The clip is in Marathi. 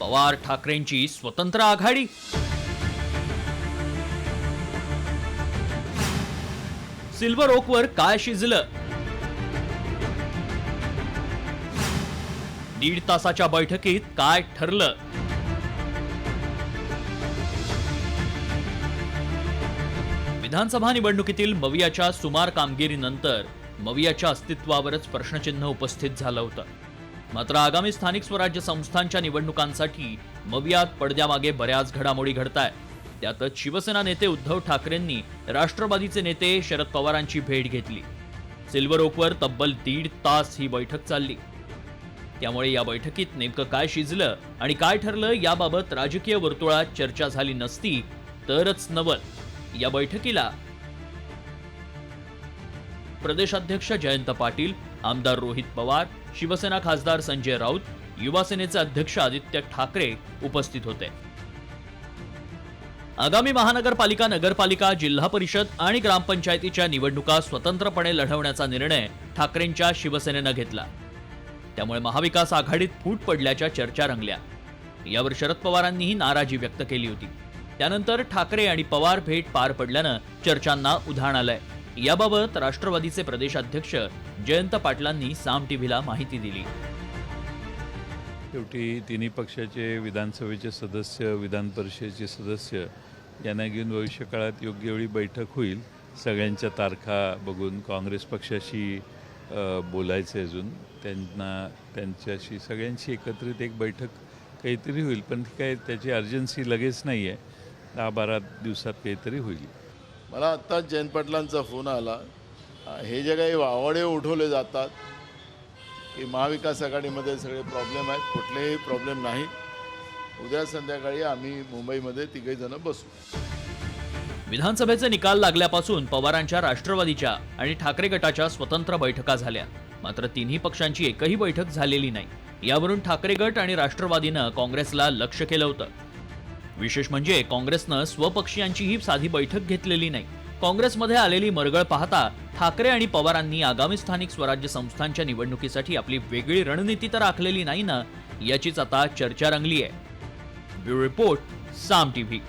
पवार ठाकरेंची स्वतंत्र आघाडी. सिल्वर ओकवर काय शिजलं? दीड तासाच्या बैठकीत काय ठरलं? विधानसभा निवडणुकीतील मवियाच्या सुमार कामगिरीनंतर मवियाच्या अस्तित्वावरच प्रश्नचिन्ह उपस्थित झालं होतं. मात्र आगामी स्थानिक स्वराज्य संस्थांच्या निवडणुकांसाठी मवियात पडद्यामागे बऱ्याच घडामोडी घडतायत. त्यातच शिवसेना नेते उद्धव ठाकरेंनी राष्ट्रवादीचे नेते शरद पवारांची भेट घेतली. सिल्वर ओकवर तब्बल दीड तास ही बैठक चालली. त्यामुळे या बैठकीत नेमकं काय शिजलं आणि काय ठरलं याबाबत राजकीय वर्तुळात चर्चा झाली नसती तरच नवल. या बैठकीला प्रदेशाध्यक्ष जयंत पाटील आमदार रोहित पवार शिवसेना खासदार संजय राऊत युवासेनेचे अध्यक्ष आदित्य ठाकरे उपस्थित होते. आगामी महानगरपालिका नगरपालिका जिल्हा परिषद आणि ग्रामपंचायतीच्या निवडणुका स्वतंत्रपणे लढवण्याचा निर्णय ठाकरेंच्या शिवसेनेनं घेतला. त्यामुळे महाविकास आघाडीत फूट पडल्याच्या चर्चा रंगल्या. यावर शरद पवारांनीही नाराजी व्यक्त केली होती. त्यानंतर ठाकरे आणि पवार भेट पार पडल्यानं चर्चांना उधाण आलंय. याबाबत राष्ट्रवादीचे प्रदेशाध्यक्ष जयंत पाटलांनी साम टीव्हीला माहिती दिली. शेवटी तिन्ही पक्षाचे विधानसभेचे सदस्य विधान परिषदेचे सदस्य यांना घेऊन भविष्यकाळात योग्य वेळी बैठक होईल सगळ्यांच्या तारखा बघून काँग्रेस पक्षाशी बोलायचं आहे अजून. त्यांना त्यांच्याशी सगळ्यांशी एकत्रित एक बैठक काहीतरी होईल पण ती काय त्याची अर्जन्सी लगेच नाही आहे दहा बारा दिवसात काहीतरी होईल. मला आत्ताच जयंत पाटलांचा फोन आला. हे जे काही वावडे उठवले जातात की महाविकास आघाडीमध्ये सगळे प्रॉब्लेम आहेत कुठलेही प्रॉब्लेम नाही. उद्या संध्याकाळी आम्ही मुंबईमध्ये तिघे जण बसू. विधानसभेचे निकाल लागल्यापासून पवारांच्या राष्ट्रवादीच्या आणि ठाकरे गटाच्या स्वतंत्र बैठका झाल्या. मात्र तिन्ही पक्षांची एकही बैठक झालेली नाही. यावरून ठाकरे गट आणि राष्ट्रवादीनं काँग्रेसला लक्ष केलं होतं. विशेष म्हणजे काँग्रेसनं स्वपक्षीयांचीही साधी बैठक घेतलेली नाही. काँग्रेसमध्ये आलेली मरगळ पाहता ठाकरे आणि पवारांनी आगामी स्थानिक स्वराज्य संस्थांच्या निवडणुकीसाठी आपली वेगळी रणनीती तर आखलेली नाही ना याचीच आता चर्चा रंगली आहे ब्युरो रिपोर्ट साम टीव्ही.